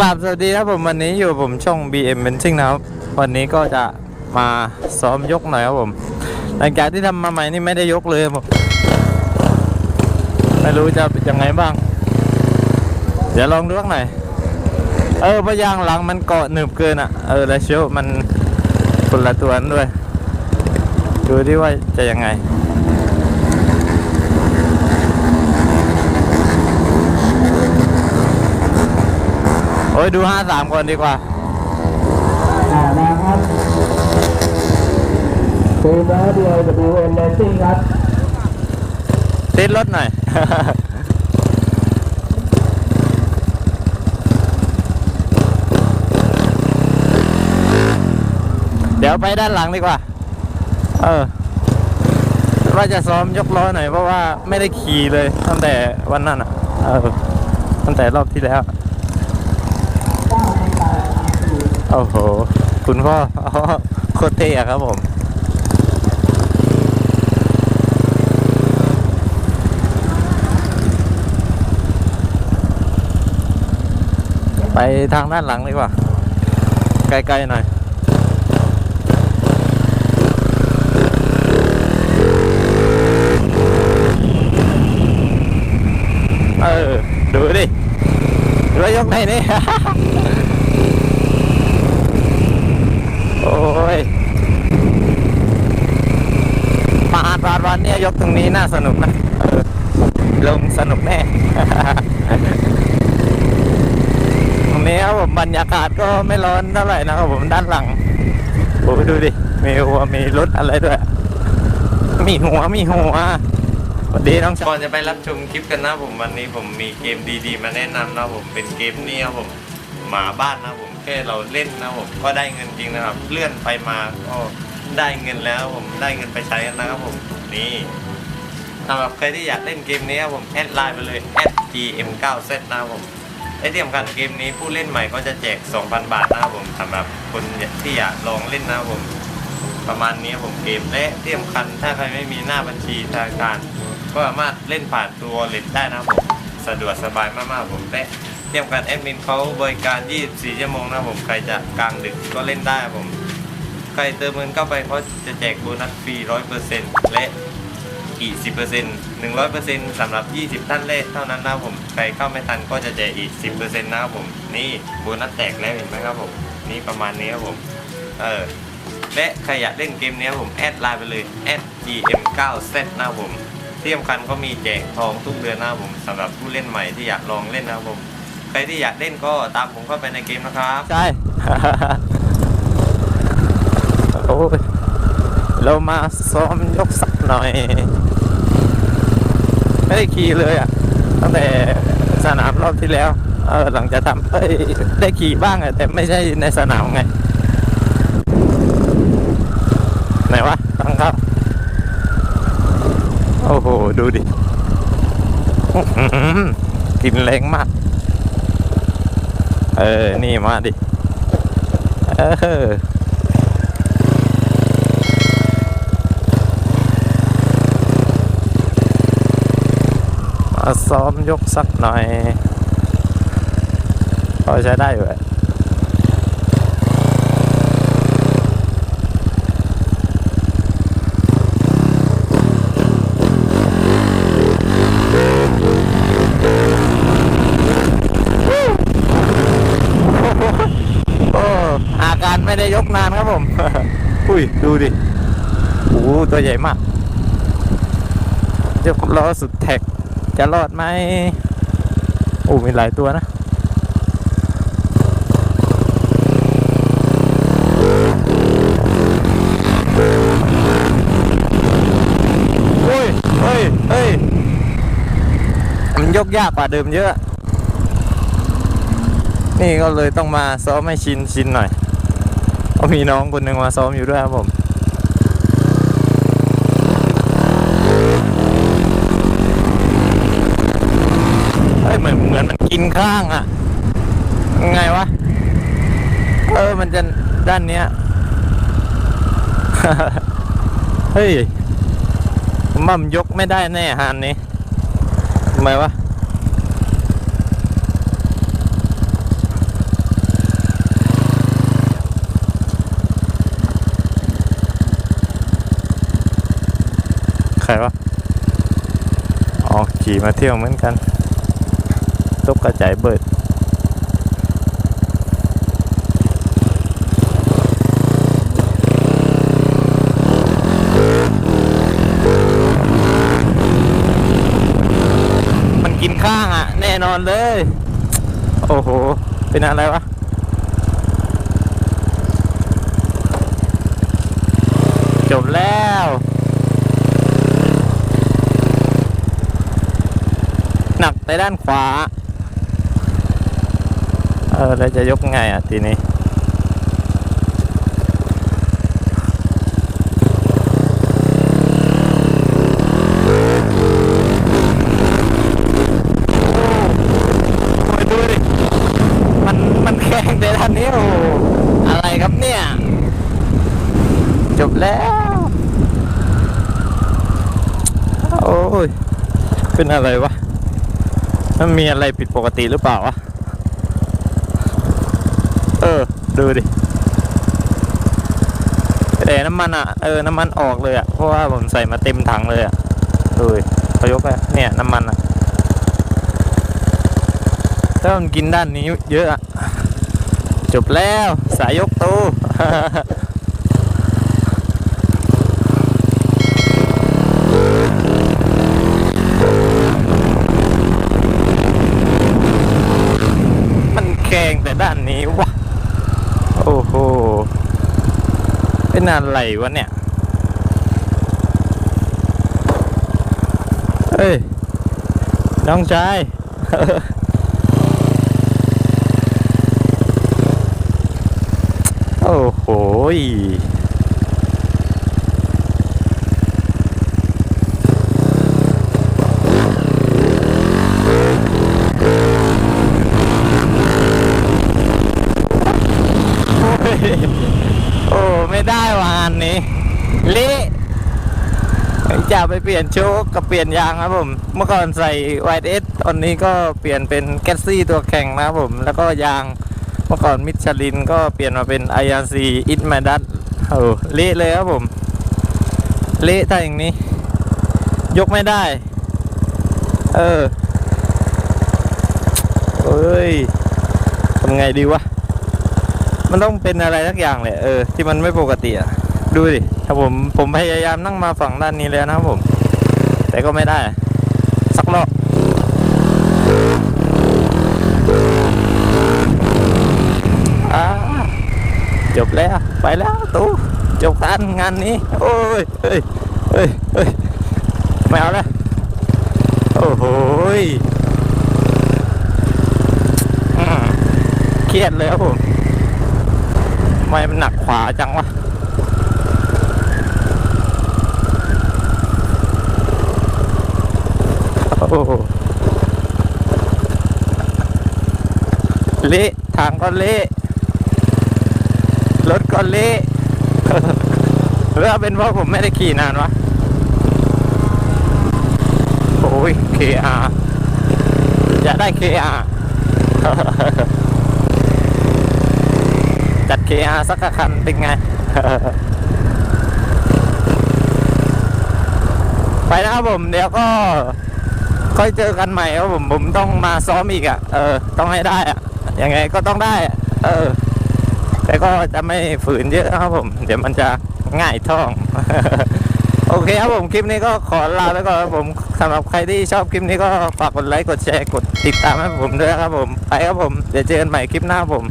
กราบสวัสดีครับผมวันนี้อยู่ผมช่อง BM เป็นซิ่งนะครับ วันนี้ก็จะมาซ้อมยกหน่อยครับผม หลังจากที่ทำมาใหม่นี่ไม่ได้ยกเลยครับผมไม่รู้จะเป็นยังไงบ้าง เดี๋ยวลองดูสักหน่อย เออพยางหลังมันเกาะหนึบเกินอะ เออแล้วเชียวมันคนละตัวนั้นด้วย ดูที่ว่าจะยังไง อ้ยดูห้าสามคนดีกว่าอ่านะครับทีมแล้วเดียว WN Racing ครับ ติดรถหน่อย เดี๋ยวไปด้านหลังดีกว่า เออ ว่าจะซ้อมยกล้อหน่อยเพราะว่าไม่ได้ขี่เลยตั้งแต่วันนั้นอะ เออ ตั้งแต่รอบที่แล้ว โอ้โห คุณพ่ออ๋อโคตรเท่ครับผมไปทางด้านหลังดีกว่า ไกลๆหน่อย เออ ดูดิดูว่ายกไหนนี่ โอ้ ยมาอาดวาดวันเนี่ยยกตรงนี้น่าสนุกนะลงสนุกแน่ ตรงนี้ครับผมบรรยากาศก็ไม่ร้อนเท่าไหร่นะครับผมด้านหลังโอ้ดูดิ มีหัวมีรถอะไรด้วย มีหัวมีหัวสวัสดีน้องก่อนจะไปรับชมคลิปกันนะผมวันนี้ผมมีเกมดีๆ มาแนะนำนะผมเป็นเกมนี้ครับผมหมาบ้านนะผม ค่เราเล่นนะผมก็ได้เงินจริงนะครับ เลื่อนไปมาก็ได้เงินแล้วผมได้เงินไปใช้กันนะครับผมนี่สำหรับใครที่อยากเล่นเกมนี้ครับผมแอดไลน์ไปเลย @gm9z นะครับผมไอที่สำคัญเกมนี้ผู้เล่นใหม่ก็จะแจก 2,000 บาทนะครับผมสำหรับคนที่อยากลองเล่นนะครับผมประมาณนี้ผมเกมและที่สำคัญถ้าใครไม่มีหน้าบัญชีธนาคาร ก็สามารถเล่นผ่านตัวเล็ตได้นะครับผม สะดวกสบายมากๆผมและ เที่สำคัญแอดมินเขาบริการ 24 ชั่วโมงนะผมใครจะกลางดึกก็เล่นได้ผม ใครเติมเงินเข้าไปเขาจะแจกโบนัสฟรี 100%และอีก 10% 100%สำหรับ 20 ท่านแรกเท่านั้นนะผม ใครเข้าไม่ทันก็จะแจกอีก 10%นะครับผม นี่โบนัสแตกแล้วเห็นไหมครับผม นี่ประมาณนี้ครับผม เออ และใครอยากเล่นเกมนี้ผมแอดไลน์ไปเลย @gm9z นะครับผมที่สำคัญก็มีแจกทองทุกเดือนนะครับผมสำหรับผู้เล่นใหม่ที่อยากลองเล่นนะครับผม ใครที่อยากเล่นก็ตามผมเข้าไปในเกมนะครับใช่ โอ้ยเรามาซ้อมยกสักหน่อย ไม่ได้ขี่เลยอะ ตั้งแต่สนามรอบที่แล้ว เออหลังจะทำเอ้ยได้ขี่บ้างอะแต่ไม่ใช่ในสนามไง ไหนวะตั้งครับ โอ้โห ดูดิ อื้อหือกลินแรงมาก เออ นี่มาดิ เออมาซ้อมยกสักหน่อยพอใช้ได้อยู่แหละโอ้อาการไม่ได้ ยกนานครับผม อุ้ย ดูดิ โอ้โหตัวใหญ่มากยกล้อสุดแท็ก จะรอดไหมโอ้มีหลายตัวนะโอ้ยเฮ้ยเฮ้ยมันยกยากกว่าเดิมเยอะ นี่ก็เลยต้องมาซ้อมให้ชินชินหน่อย เพรามีน้องคนหนึ่งมาซ้อมอยู่ด้วยครับผมเฮ้ยเหมือนเหมือนมันกินข้างอะไงวะ เออมันจะด้านเนี้ย เฮ้ยมว่มยกไม่ได้แน่ฮานนี้ทำไมวะ รวะอ๋อขี่มาเที่ยวเหมือนกันตกกระจายเบิดมันกินข้างอะ แน่นอนเลย โอ้โห เป็นอะไรวะ จบแล้ว หนัก ไปด้านขวา เออแล้วจะยกไงอะทีนี้โอ้ยดูดิมันมันแข็งแต่ด้านนี้โอ้โหอะไรครับเนี่ยจบแล้ว โอ้ย เป็นอะไรวะ มันมีอะไรผิดปกติหรือเปล่าวะ เออ ดูดิ แต่น้ำมันอะ เออ น้ำมันออกเลยอะ เพราะว่าผมใส่มาเต็มถังเลยอะดูดิเขายกไปเนี่ย น้ำมันอะ ถ้ามันกินด้านนี้เยอะอะจบแล้ว สายยกตู้ แข่งแต่ด้านนี้วะโอ้โหเป็นอะไรวะเนี่ยเฮ้ยน้องชายโอ้โหยโอ้ยโอ้ ไม่ได้ว่ะอันนี้ เละจะไป เปลี่ยนโชคกับเปลี่ยนยางครับผม เมื่อก่อนใส่ไวเอสตอนนี้ก็เปลี่ยนเป็นแกสซี่ตัวแข่งนะครับผม แล้วก็ยางเมื่อก่อนมิชลินก็เปลี่ยนมาเป็น IRC อิทมาดัตโอ้เละเลยครับผม เละถ้าอย่างนี้ ยกไม่ได้ เออเอ้ยทำไงดีวะ มันต้องเป็นอะไรสักอย่างเลยเออ ที่มันไม่ปกติอะ ดูดิถ้าผมผมพยายามนั่งมาฝั่งด้านนี้แล้วนะครับผม แต่ก็ไม่ได้ สักรอบจบแล้วไปแล้วตู้จบการงานนี้ โอ้ยเฮ้ยเฮ้ยเฮ้ยไม่เอาแล้วโอ้โหเครียดเลยครับผมทำไมมันหนักขวาจังวะ โอ้โหเละทางก็เละรถก็เละหรือว่าเป็นเพราะผมไม่ได้ขี่นานวะ โอ้ย KR อยากได้ KR จัด KR สักคันเป็นไง ไปนะครับผม เดี๋ยวก็ ค่อยเจอกันใหม่ครับผมผมต้องมาซ้อมอีกอะ่ะ เออ ต้องให้ได้อะ่ะยังไงก็ต้องได้อะเออ แต่ก็จะไม่ฝืนเยอะครับผม เดี๋ยวมันจะง่ายท้อง โอเคครับผมคลิปนี้ก็ขอลาไปก่อนครับผมสำหรับใครที่ชอบคลิปนี้ก็ฝากกดไลค์กดแชร์กดติดตามให้ผมด้วยครับผม ไปครับผม เดี๋ยวเจอกันใหม่คลิปหน้าผม